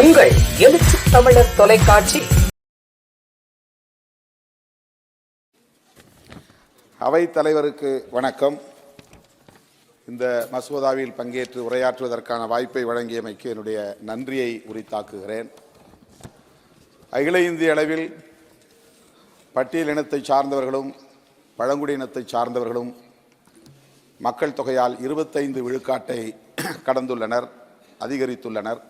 உங்கள் எழுச்சி தமிழர் தொலைக்காட்சி. அவைத் தலைவருக்கு வணக்கம். இந்த மசோதாவில் பங்கேற்று உரையாற்றுவதற்கான வாய்ப்பை வழங்கியமைக்கு என்னுடைய நன்றியை உரித்தாக்குகிறேன். அகில இந்திய அளவில் பட்டியல் இனத்தை சார்ந்தவர்களும் பழங்குடியினத்தை சார்ந்தவர்களும் மக்கள் தொகையால் இருபத்தைந்து விழுக்காட்டை கடந்துள்ளனர் அதிகரித்துள்ளனர்.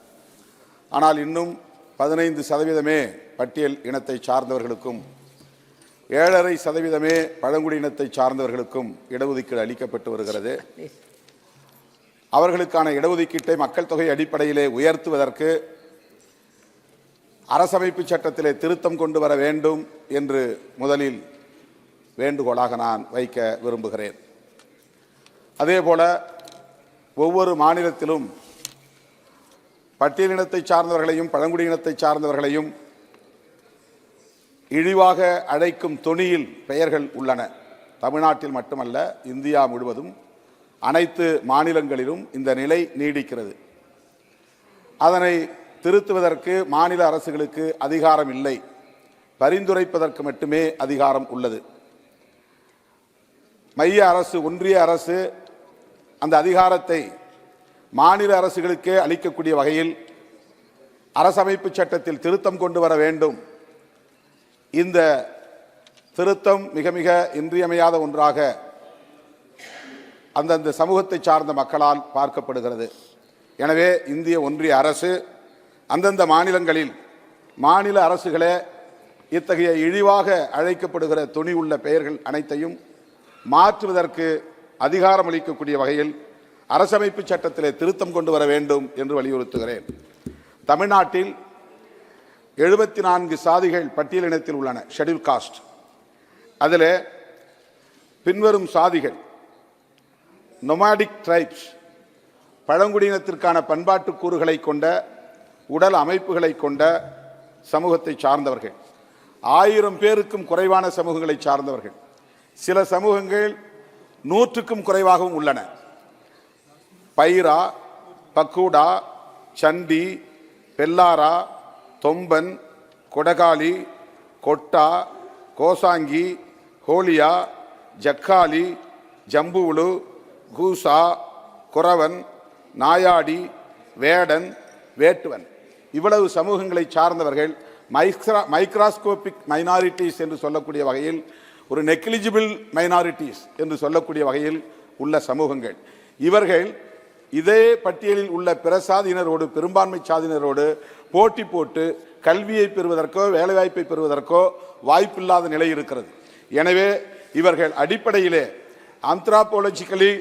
ஆனால் இன்னும் பதினைந்து சதவீதமே பட்டியல் இனத்தை சார்ந்தவர்களுக்கும் ஏழரை சதவீதமே பழங்குடி இனத்தை சார்ந்தவர்களுக்கும் இடஒதுக்கீடு அளிக்கப்பட்டு வருகிறது. அவர்களுக்கான இடஒதுக்கீட்டை மக்கள் தொகை அடிப்படையிலே உயர்த்துவதற்கு அரசமைப்பு சட்டத்திலே திருத்தம் கொண்டு வர வேண்டும் என்று முதலில் வேண்டுகோளாக நான் வைக்க விரும்புகிறேன். அதேபோல ஒவ்வொரு மாநிலத்திலும் பட்டியலினத்தை சார்ந்தவர்களையும் பழங்குடியினத்தை சார்ந்தவர்களையும் இழிவாக அழைக்கும் தொனியில் பெயர்கள் உள்ளன. தமிழ்நாட்டில் மட்டுமல்ல இந்தியா முழுவதும் அனைத்து மாநிலங்களிலும் இந்த நிலை நீடிக்கிறது. அதனை திருத்துவதற்கு மாநில அரசுகளுக்கு அதிகாரம் இல்லை. பரிந்துரைப்பதற்கு மட்டுமே அதிகாரம் உள்ளது. மைய அரசு ஒன்றிய அரசு அந்த அதிகாரத்தை மாநில அரசுகளுக்கே அளிக்கக்கூடிய வகையில் அரசமைப்பு சட்டத்தில் திருத்தம் கொண்டு வர வேண்டும். இந்த திருத்தம் மிக மிக இன்றியமையாத ஒன்றாக அந்தந்த சமூகத்தை சார்ந்த மக்களால் பார்க்கப்படுகிறது. எனவே இந்திய ஒன்றிய அரசு அந்தந்த மாநிலங்களில் மாநில அரசுகளே இத்தகைய இழிவாக அழைக்கப்படுகிற துணி உள்ள பெயர்கள் அனைத்தையும் மாற்றுவதற்கு அதிகாரம் அளிக்கக்கூடிய வகையில் அரசமைப்பு சட்டத்திலே திருத்தம் கொண்டு வர வேண்டும் என்று வலியுறுத்துகிறேன். தமிழ்நாட்டில் எழுபத்தி நான்கு சாதிகள் பட்டியலினத்தில் உள்ளன ஷெட்யூல் காஸ்ட் அதில் பின்வரும் சாதிகள் நொமாடிக் ட்ரைப்ஸ் பழங்குடியினத்திற்கான பண்பாட்டு கூறுகளை கொண்ட உடல் அமைப்புகளை கொண்ட சமூகத்தை சார்ந்தவர்கள். ஆயிரம் பேருக்கும் குறைவான சமூகங்களை சார்ந்தவர்கள். சில சமூகங்கள் நூற்றுக்கும் குறைவாகவும் உள்ளன. பைரா பக்கூடா சண்டி பெல்லாரா தொம்பன் கொடகாலி கொட்டா கோசாங்கி ஹோலியா ஜக்காலி ஜம்புவுலு கூசா குறவன் நாயாடி வேடன் வேட்டுவன். இவ்வளவு சமூகங்களை சார்ந்தவர்கள் மைக்ரா மைக்ராஸ்கோபிக் மைனாரிட்டிஸ் என்று சொல்லக்கூடிய வகையில் ஒரு நெக்லிஜிபிள் மைனாரிட்டிஸ் என்று சொல்லக்கூடிய வகையில் உள்ள சமூகங்கள். இவர்கள் இதே பட்டியலில் உள்ள பிற சாதியினரோடு பெரும்பான்மை சாதியினரோடு போட்டி போட்டு கல்வியை பெறுவதற்கோ வேலைவாய்ப்பை பெறுவதற்கோ வாய்ப்பில்லாத நிலை இருக்கிறது. எனவே இவர்கள் அடிப்படையிலே anthropologically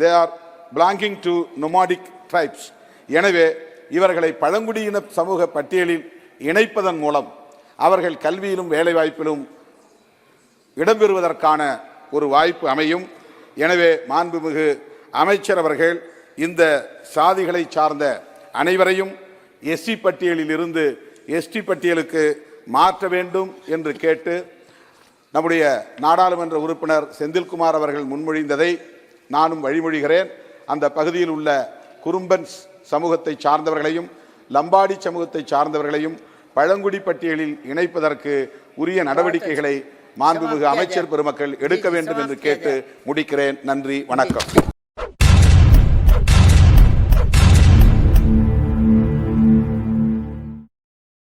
they are belonging to nomadic tribes எனவே இவர்களை பழங்குடியின சமூக பட்டியலில் இணைப்பதன் மூலம் அவர்கள் கல்வியிலும் வேலைவாய்ப்பிலும் இடம்பெறுவதற்கான ஒரு வாய்ப்பு அமையும். எனவே மாண்புமிகு அமைச்சர் அவர்கள் இந்த சாதிகளை சார்ந்த அனைவரையும் எஸ்சி பட்டியலில் இருந்து எஸ்டி பட்டியலுக்கு மாற்ற வேண்டும் என்று கேட்டு நம்முடைய நாடாளுமன்ற உறுப்பினர் செந்தில்குமார் அவர்கள் முன்மொழிந்ததை நானும் வழிமொழிகிறேன். அந்த பகுதியில் உள்ள குறும்பன் சமூகத்தை சார்ந்தவர்களையும் லம்பாடி சமூகத்தை சார்ந்தவர்களையும் பழங்குடி பட்டியலில் இணைப்பதற்கு உரிய நடவடிக்கைகளை மாண்புமிகு அமைச்சர் பெருமக்கள் எடுக்க வேண்டும் என்று கேட்டு முடிக்கிறேன். நன்றி வணக்கம்.